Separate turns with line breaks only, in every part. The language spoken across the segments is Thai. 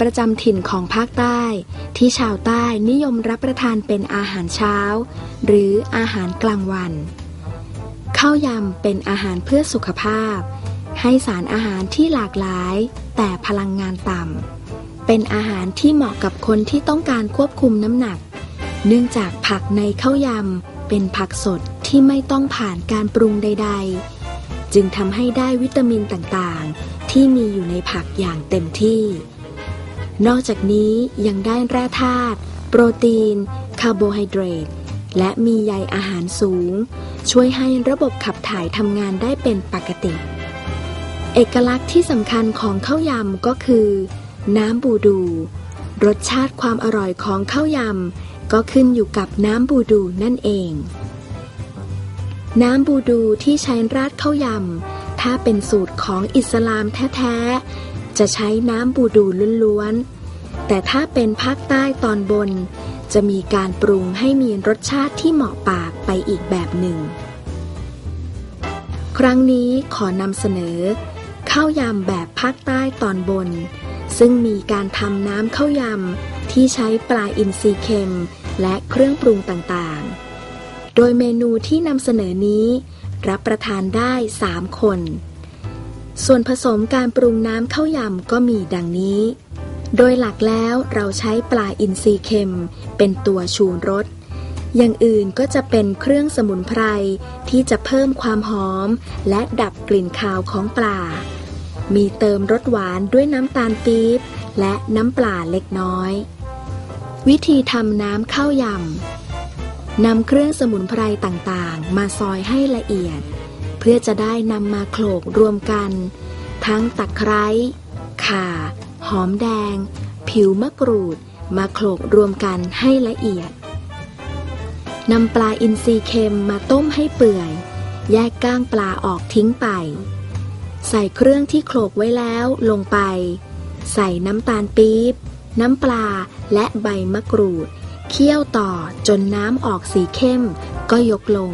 ประจำถิ่นของภาคใต้ ที่ชาวใต้นิยมรับประทานเป็นอาหารเช้า หรืออาหารกลางวันข้าวยำเป็นอาหารเพื่อสุขภาพ ให้สารอาหารที่หลากหลาย แต่พลังงานต่ำเป็นอาหารที่เหมาะกับคนที่ต้องการควบคุมน้ำหนัก เนื่องจากผักในข้าวยำเป็นผักสดที่ไม่ต้องผ่านการปรุงใด ๆ จึงทำให้ได้วิตามินต่างๆ ที่มีอยู่ในผักอย่างเต็มที่ นอกจากนี้ยังได้แร่ธาตุ โปรตีน คาร์โบไฮเดรต และมีใยอาหารสูง ช่วยให้ระบบขับถ่ายทำงานได้เป็นปกติ เอกลักษณ์ที่สำคัญของข้าวยำก็คือ น้ำบูดู รสชาติความอร่อยของข้าวยำก็ขึ้นอยู่กับน้ำบูดูนั่นเอง น้ำบูดูที่ใช้ราดข้าวยำถ้าเป็นสูตรของอิสลามแท้ๆ จะใช้น้ำบูดูล้วนๆ แต่ถ้าเป็นภาคใต้ตอนบน จะมีการปรุงให้มีรสชาติที่เหมาะปากไปอีกแบบหนึ่ง ครั้งนี้ขอนำเสนอข้าวยำแบบภาคใต้ตอนบน ซึ่งมีการทำน้ำข้าวยำที่ใช้ปลาอินทรีเค็ม และเครื่องปรุงต่างๆ โดยเมนูที่นำเสนอนี้ รับประทานได้ 3 คน ส่วนผสมการปรุงน้ำข้าวยำก็มีดังนี้ โดยหลักแล้วเราใช้ปลาอินทรีเค็ม เป็นตัวชูรส อย่างอื่นก็จะเป็นเครื่องสมุนไพรที่จะเพิ่มความหอม และดับกลิ่นคาวของปลา มีเติมรสหวานด้วยน้ำตาลปี๊บและน้ำปลาเล็กน้อย วิธีทำน้ำข้าวยำนำเครื่องสมุนไพรต่างๆ มาซอยให้ละเอียด พื่อจะได้นำมาโขลกรวมกัน ทั้งตะไคร้ข่า หอมแดง ผิวมะกรูด มาโขลกรวมกันให้ละเอียดนำปลาอินทรีเค็มมาต้มให้เปื่อย แยกก้างปลาออกทิ้งไป ใส่เครื่องที่โขลกไว้แล้วลงไป ใส่น้ำตาลปี๊บ น้ำปลาและใบมะกรูด เคี่ยวต่อจนน้ำออกสีเข้ม ก็ยกลง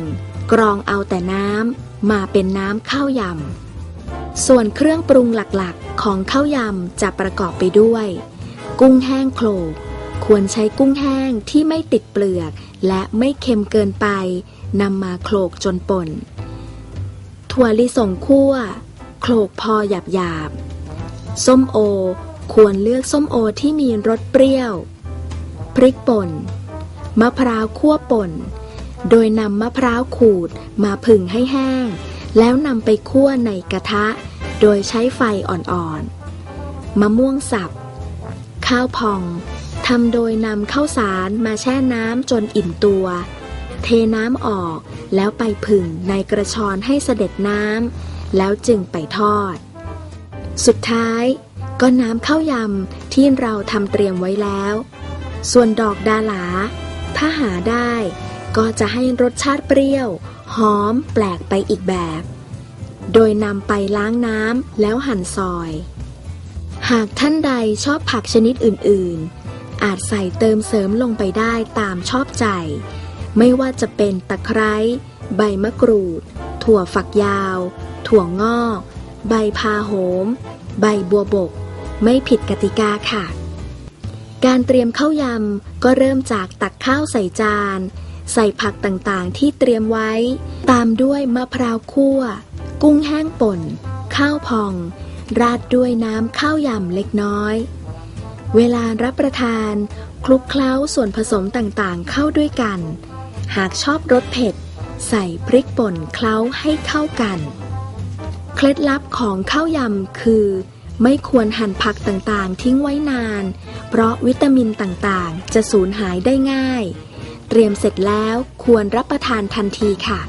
กรองเอาแต่น้ำ มาเป็นน้ำข้าวยำ ส่วนเครื่องปรุงหลักๆ ของข้าวยำจะประกอบไปด้วย กุ้งแห้งโขลกควรใช้กุ้งแห้งที่ไม่ติดเปลือก และไม่เค็มเกินไปนำมาโขลกจนป่น ถั่วลิสงคั่วโขลกพอหยาบๆส้มโอ ควรเลือกส้มโอที่มีรสเปรี้ยว พริกป่น มะพร้าวคั่วป่น โดยนำมะพร้าวขูดมาผึ่งให้แห้ง แล้วนำไปคั่วในกระทะ โดยใช้ไฟอ่อนๆ มะม่วงสับ ข้าวพองทำโดยนำข้าวสารมาแช่น้ำจนอิ่มตัว เทน้ำออกแล้วไปผึ่งในกระชอนให้เสด็จน้ำแล้วจึงไปทอด สุดท้ายก็น้ำข้าวยำที่เราทำเตรียมไว้แล้ว ส่วนดอกดาหลา ถ้าหาได้ ก็จะให้รสชาติเปรี้ยว หอมแปลกไปอีกแบบ โดยนำไปล้างน้ำแล้วหั่นซอย หากท่านใดชอบผักชนิดอื่น ๆ อาจใส่เติมเสริมลงไปได้ตามชอบใจ ไม่ว่าจะเป็นตะไคร้ ใบมะกรูด ถั่วฝักยาว ถั่วงอก ใบพาโหม ใบบัวบก ไม่ผิดกติกาค่ะ การเตรียมข้าวยำก็เริ่มจากตักข้าวใส่จาน ใส่ผักต่างๆที่เตรียมไว้ ตามด้วยมะพร้าวคั่ว กุ้งแห้งป่น ข้าวพอง ราดด้วยน้ำข้าวยำเล็กน้อย เวลารับประทาน คลุกเคล้าส่วนผสมต่างๆเข้าด้วยกัน หากชอบรสเผ็ด ใส่พริกป่นเคล้าให้เข้ากัน เคล็ดลับของข้าวยำคือ ไม่ควรหั่นผักต่างๆทิ้งไว้นาน เพราะวิตามินต่างๆ จะสูญหายได้ง่าย เตรียมเสร็จแล้วควรรับประทานทันทีค่ะ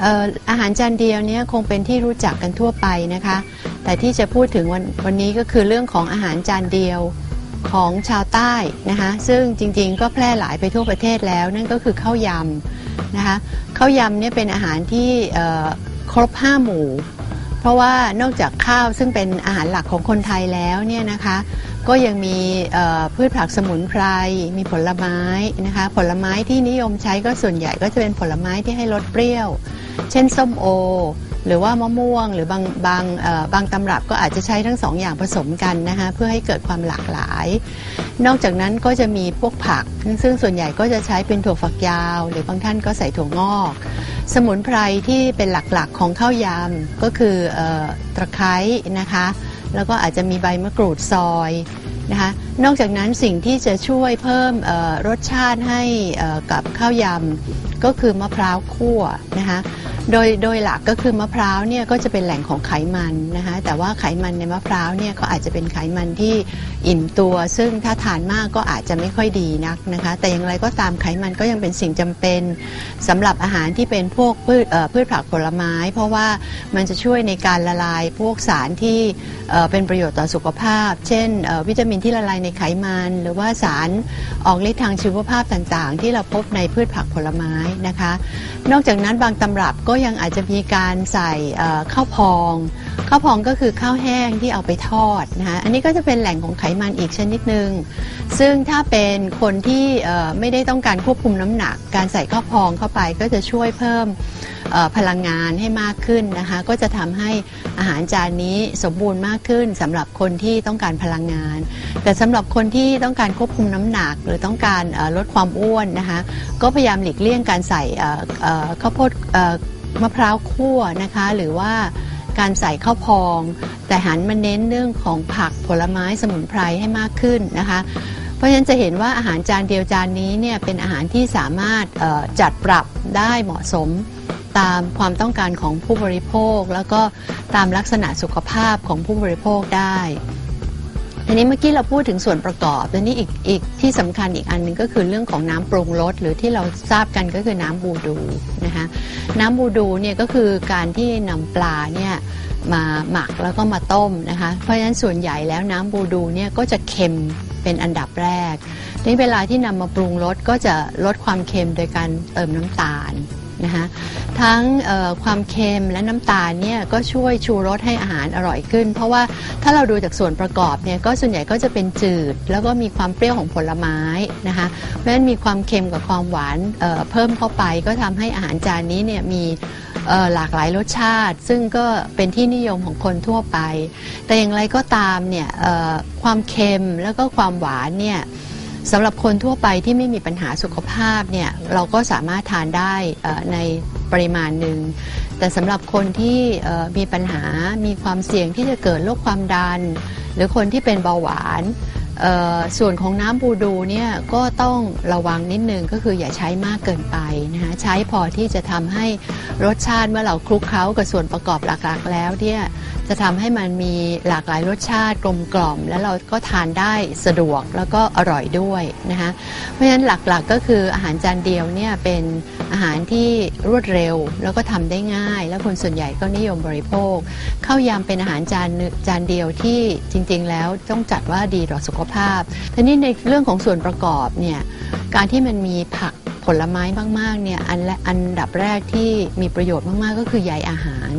เอ่ออาหารจานเดียวเนี่ยคงเป็นที่รู้จักกันทั่วไปนะคะ แต่ที่จะพูดถึงวันวันนี้ก็คือเรื่องของอาหารจานเดียวของชาวใต้นะคะ ซึ่งจริงๆ ก็แพร่หลายไปทั่วประเทศแล้ว นั่นก็คือข้าวยำนะคะข้าวยำเนี่ยเป็นอาหารที่ครบห้าหมู่ เพราะว่านอกจากข้าวซึ่งเป็นอาหารหลักของคนไทยแล้วเนี่ยนะคะ ก็ยังมีพืชผักสมุนไพร มีผลไม้นะคะ ผลไม้ที่นิยมใช้ก็ส่วนใหญ่ก็จะเป็นผลไม้ที่ให้รสเปรี้ยว เช่นส้มโอ หรือว่ามะม่วง หรือบางบางบางตำรับก็อาจจะใช้ทั้งสองอย่างผสมกันนะคะเพื่อให้เกิดความหลากหลาย นอกจากนั้นก็จะมีพวกผัก ซึ่งส่วนใหญ่ก็จะใช้เป็นถั่วฝักยาว หรือบางท่านก็ใส่ถั่วงอก สมุนไพรที่เป็นหลักๆของข้าวยำก็คืออตะไคร้นะคะ แล้วก็อาจจะมีใบมะกรูดซอยนะคะนอกจากนั้นสิ่งที่จะช่วยเพิ่มรสชาติให้กับข้าวยำก็คือมะพร้าวคั่วนะคะ โดยโดยหลักก็คือมะพร้าวเนี่ยก็จะเป็นแหล่งของไขมันนะคะแต่ว่าไขมันในมะพร้าวเนี่ยก็อาจจะเป็นไขมันที่อิ่มตัว ซึ่งถ้าทานมากก็อาจจะไม่ค่อยดีนักนะคะ แต่อย่างไรก็ตามไขมันก็ยังเป็นสิ่งจำเป็นสำหรับอาหารที่เป็นพวกพืชพืชผักผลไม้ เพราะว่ามันจะช่วยในการละลายพวกสารที่เป็นประโยชน์ต่อสุขภาพ เช่นวิตามินที่ละลายในไขมัน หรือว่าสาร ออกฤทธิ์ทางชีวภาพต่างๆ ที่เราพบในพืชผักผลไม้นะคะ นอกจากนั้นบางตำรับก็ยังอาจจะมีการใส่ข้าวพองข้าวพองก็คือข้าวแห้งที่เอาไปทอดนะคะอันนี้ก็จะเป็นแหล่งของไขมันอีกชนิดหนึ่งซึ่งถ้าเป็นคนที่ไม่ได้ต้องการควบคุมน้ำหนัก การใส่ข้าวพองเข้าไปก็จะช่วยเพิ่มพลังงานให้มากขึ้นนะคะ ก็จะทำให้อาหารจานนี้สมบูรณ์มากขึ้นสำหรับคนที่ต้องการพลังงาน แต่สำหรับคนที่ต้องการควบคุมน้ำหนักรือต้องการลดความอ้วนนะคะก็พยายามหลีกเลี่ยงการใส่ข้าวโพดมะพร้าวคั่วนะคะหรือว่าการใส่ข้าวพอง แต่หันมาเน้นเรื่องของผักผลไม้สมุนไพรให้มากขึ้นนะคะเพราะฉะนั้นจะเห็นว่าอาหารจานเดียวจานนี้เนี่ยเป็นอาหารที่สามารถจัดปรับได้เหมาะสมตามความต้องการของผู้บริโภค แล้วก็ตามลักษณะสุขภาพของผู้บริโภคได้ ทีนี้เมื่อกี้เราพูดถึงส่วนประกอบแล้วนี่อีกอีกที่สำคัญอีกอันหนึ่งก็คือเรื่องของน้ำปรุงรสหรือที่เราทราบกันก็คือน้ำบูดูนะคะน้ำบูดูเนี่ยก็คือการที่นำปลาเนี่ยมาหมักแล้วก็มาต้มนะคะ เพราะฉะนั้นส่วนใหญ่แล้วน้ำบูดูเนี่ยก็จะเค็มเป็นอันดับแรกในเวลาที่นำมาปรุงรสก็จะลดความเค็มโดยการเติมน้ำตาล นะคะทั้งความเค็มและน้ำตาลเนี่ยก็ช่วยชูรสให้อาหารอร่อยขึ้น เพราะว่าถ้าเราดูจากส่วนประกอบเนี่ยก็ส่วนใหญ่ก็จะเป็นจืด แล้วก็มีความเปรี้ยวของผลไม้นะคะเพราะฉะนั้นมีความเค็มกับความหวานเเพิ่มเข้าไปก็ทำให้อาหารจานนี้เนี่ยมีหลากหลายรสชาติ ซึ่งก็เป็นที่นิยมของคนทั่วไป แต่อย่างไรก็ตามเนี่ยความเค็มแล้วก็ความหวานเนี่ย สำหรับคนทั่วไปที่ไม่มีปัญหาสุขภาพเนี่ยเราก็สามารถทานได้ในปริมาณหนึ่ง แต่สำหรับคนที่มีปัญหามีความเสี่ยงที่จะเกิดโรคความดัน หรือคนที่เป็นเบาหวาน ส่วนของน้ำบูดูเนี่ยก็ต้องระวังนิดนึงก็คืออย่าใช้มากเกินไปนะคะใช้พอที่จะทำให้รสชาติเมื่อเราคลุกเคล้ากับส่วนประกอบหลักๆ แล้วเนี่ยจะทำให้มันมีหลากหลายรสชาติกลมกล่อม แล้วเราก็ทานได้สะดวกแล้วก็อร่อยด้วยนะคะเพราะฉะนั้นหลักๆก็คืออาหารจานเดียวเนี่ยเป็นอาหารที่รวดเร็วแล้วก็ทำได้ง่าย แล้วคนส่วนใหญ่ก็นิยมบริโภคข้าวยำเป็นอาหารจานจานเดียวที่จริง ๆ แล้วต้องจัดว่าดีต่อสุขภาพทีนี้ในเรื่องของส่วนประกอบเนี่ยการที่มันมีผักผลไม้มากๆเนี่ยอันและอันดับแรกที่มีประโยชน์มากๆ ก็คือใยอาหาร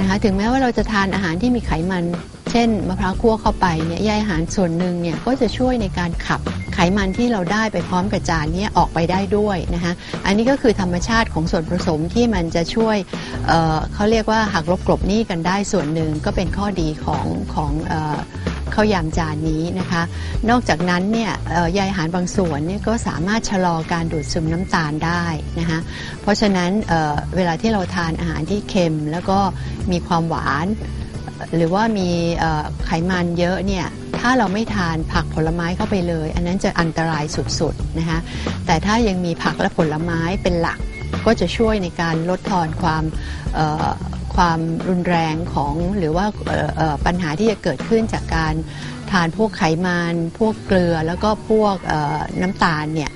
นะคะถึงแม้ว่าเราจะทานอาหารที่มีไขมัน เช่นมะพร้าวคั่วเข้าไปเนี่ยใยอาหารส่วนหนึ่งเนี่ยก็จะช่วยในการขับไขมันที่เราได้ไปพร้อมกับจานนี้ออกไปได้ด้วยนะคะอันนี้ก็คือธรรมชาติของส่วนผสมที่มันจะช่วยเเขาเรียกว่าหักลบกลบหนี้กันได้ส่วนหนึ่งก็เป็นข้อดีของของอ ข้าวยำจานนี้นะคะ นอกจากนั้นเนี่ยเอ่อใยอาหารบางส่วนเนี่ยก็สามารถชะลอการดูดซึมน้ำตาลได้นะคะเพราะฉะนั้นเเวลาที่เราทานอาหารที่เค็ม แล้วก็มีความหวาน หรือว่ามีไขมันเยอะเนี่ยถ้าเราไม่ทานผักผลไม้เข้าไปเลย อันนั้นจะอันตรายสุดๆนะคะแต่ถ้ายังมีผักและผลไม้เป็นหลักก็จะช่วยในการลดทอนความ ความรุนแรงของหรือว่าปัญหาที่จะเกิดขึ้นจากการทานพวกไขมันพวกเกลือแล้วก็พวกน้ำตาลเนี่ย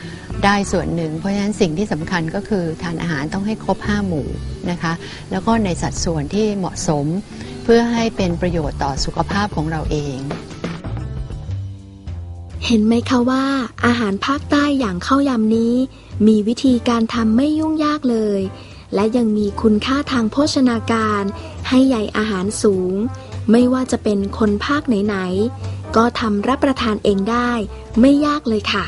ได้ส่วนหนึ่ง เพราะฉะนั้นสิ่งที่สำคัญก็คือทานอาหารต้องให้ครบ 5 หมู่นะคะ แล้วก็ในสัดส่วนที่เหมาะสม เพื่อให้เป็นประโยชน์ต่อสุขภาพของเราเอง
เห็นไหมคะว่าอาหารภาคใต้อย่างข้าวยำนี้ มีวิธีการทำไม่ยุ่งยากเลย และยังมีคุณค่าทางโภชนาการ ให้ใยอาหารสูง ไม่ว่าจะเป็นคนภาคไหนๆ ก็ทำรับประทานเองได้ ไม่ยากเลยค่ะ